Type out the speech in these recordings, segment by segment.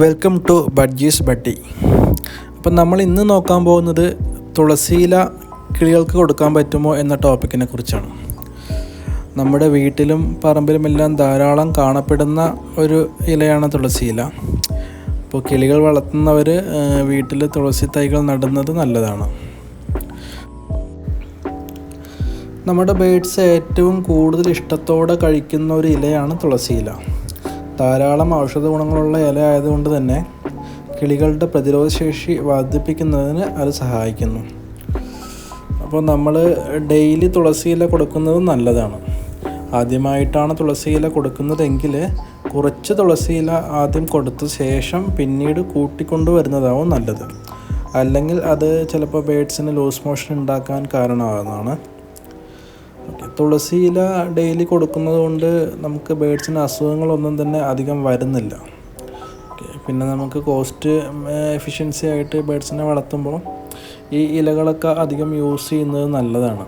Welcome to budgies ബട്ടി അപ്പം നമ്മൾ ഇന്ന് നോക്കാൻ പോകുന്നത് തുളസിയില കിളികൾക്ക് കൊടുക്കാൻ പറ്റുമോ എന്ന ടോപ്പിക്കിനെ കുറിച്ചാണ്. നമ്മുടെ വീട്ടിലും പറമ്പിലുമെല്ലാം ധാരാളം കാണപ്പെടുന്ന ഒരു ഇലയാണ് തുളസിയില അപ്പോൾ കിളികൾ വളർത്തുന്നവർ വീട്ടിൽ തുളസി തൈകൾ നടുന്നത് നല്ലതാണ്. നമ്മുടെ ബേഡ്സ് ഏറ്റവും കൂടുതൽ ഇഷ്ടത്തോടെ കഴിക്കുന്ന ഒരു ഇലയാണ് തുളസിയില ധാരാളം ഔഷധ ഗുണങ്ങളുള്ള ഇല ആയതുകൊണ്ട് തന്നെ കിളികളുടെ പ്രതിരോധശേഷി വർദ്ധിപ്പിക്കുന്നതിന് അത് സഹായിക്കുന്നു. അപ്പോൾ നമ്മൾ ഡെയിലി തുളസി ഇല കൊടുക്കുന്നത് നല്ലതാണ്. ആദ്യമായിട്ടാണ് ഇല കൊടുക്കുന്നതെങ്കിൽ കുറച്ച് തുളസി ഇല ആദ്യം കൊടുത്ത ശേഷം പിന്നീട് കൂട്ടിക്കൊണ്ടു വരുന്നതാവും നല്ലത്. അല്ലെങ്കിൽ അത് ചിലപ്പോൾ ബേഡ്സിന് ലൂസ് മോഷൻ ഉണ്ടാക്കാൻ കാരണമാകുന്നതാണ് ഓക്കെ തുളസി ഇല ഡെയിലി കൊടുക്കുന്നത് കൊണ്ട് നമുക്ക് ബേഡ്സിന് അസുഖങ്ങളൊന്നും തന്നെ അധികം വരുന്നില്ല. ഓക്കെ പിന്നെ നമുക്ക് കോസ്റ്റ് എഫിഷ്യൻസി ആയിട്ട് ബേഡ്സിനെ വളർത്തുമ്പോൾ ഈ ഇലകളൊക്കെ അധികം യൂസ് ചെയ്യുന്നത് നല്ലതാണ്.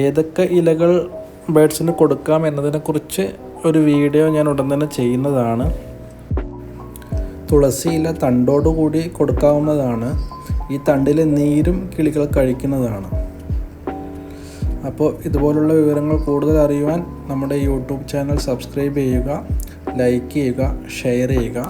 ഏതൊക്കെ ഇലകൾ ബേഡ്സിന് കൊടുക്കാം എന്നതിനെക്കുറിച്ച് ഒരു വീഡിയോ ഞാൻ ഉടൻ തന്നെ ചെയ്യുന്നതാണ്. തുളസി ഇല തണ്ടോടുകൂടി കൊടുക്കാവുന്നതാണ്. ഈ തണ്ടിലെ നീരും കിളികൾ കഴിക്കുന്നതാണ്. അപ്പോൾ ഇതുപോലുള്ള വിവരങ്ങൾ കൂടുതൽ അറിയുവാൻ നമ്മുടെ യൂട്യൂബ് ചാനൽ സബ്സ്ക്രൈബ് ചെയ്യുക ലൈക്ക് ചെയ്യുക ഷെയർ ചെയ്യുക.